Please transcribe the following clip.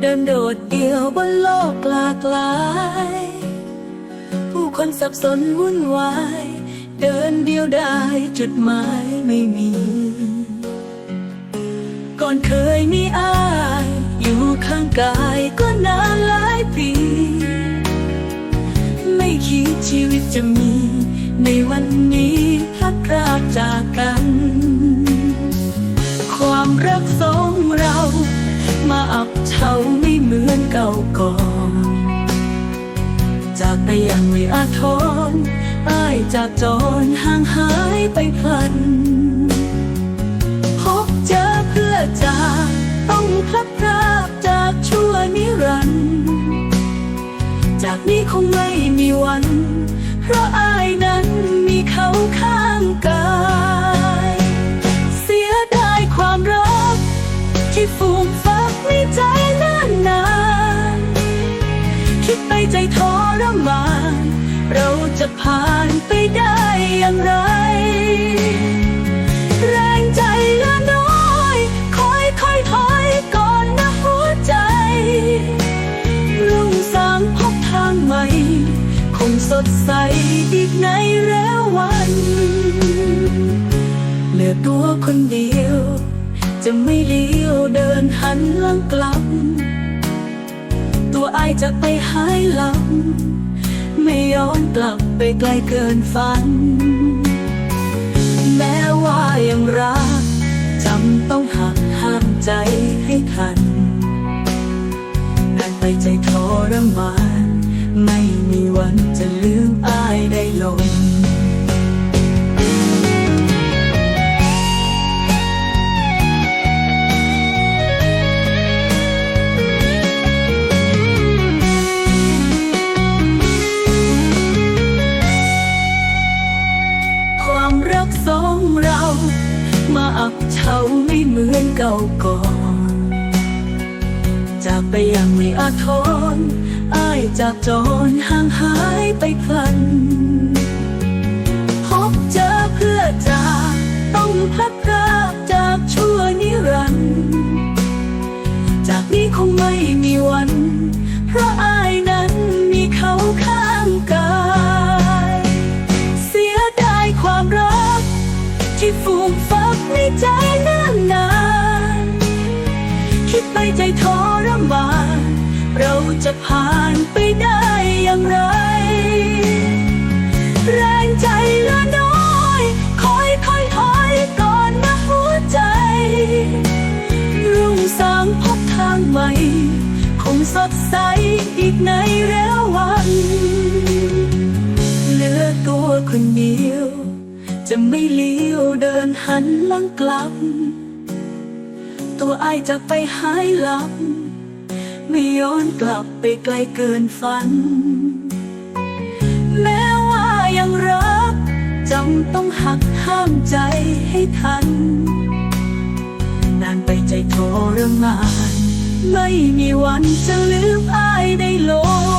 เดินโดดเดี่ยวบนโลกหลากหลาย ผู้คนสับสนวุ่นวาย เดินเดียวได้จุดหมายไม่มี ก่อนเคยมีอาย อยู่ข้างกายก็นานหลายปี ไม่คิดชีวิตจะมี ในวันนี้พลัดพรากจากกัน เฉาไม่เหมือนเก่าก่อน จากไปอย่างไม่อาทรอ้ายจากจรห่างหายไปพลัน พบเจอเพื่อจากต้องพลัดพรากจากชั่วนิรันดร์จากนี้คงไม่มีวัน เพราะ จะผ่านไปได้อย่างไร แรงใจเลือน้อย ค่อยค่อยถอยก่อนนะหัวใจ รุ่งสางพบทางใหม่ คงสดใสอีกในแล้ววันเหลือตัวคนเดียว จะไม่เลี้ยวเดินหันหลังกลับ ตัวไอจะไปหายหลัง ไม่ย้อนกลับไปไกลเกินฝัน แม้ว่ายังรักจำต้องหักห้ามใจให้ทันนานไปใจทอ มาอับเฉาไม่เหมือนเก่าก่อนจากไปอย่างไม่อาทรอ้ายจากจรห่างหายไปพลัน พบเจอเพื่อจากต้องพลัดพรากจากชั่วนิรันดร์จากนี้คงไม่มีวัน จะผ่านไปได้อย่างไร แรงใจเลือน้อยคอยคอยถอยก่อนนะหัวใจ รุ่งสางพบทางใหม่ คงสดใสอีกในแล้ววันเหลือตัวคนเดียว จะไม่เลี้ยวเดินหันหลังกลับ ตัวไอจะไปหายลับ ไม่ย้อนกลับไปไกลเกินฝัน แม้ว่ายังรักจำต้องหักห้ามใจให้ทัน นานไปใจทรมาน ไม่มีวันจะลืมอายได้ลง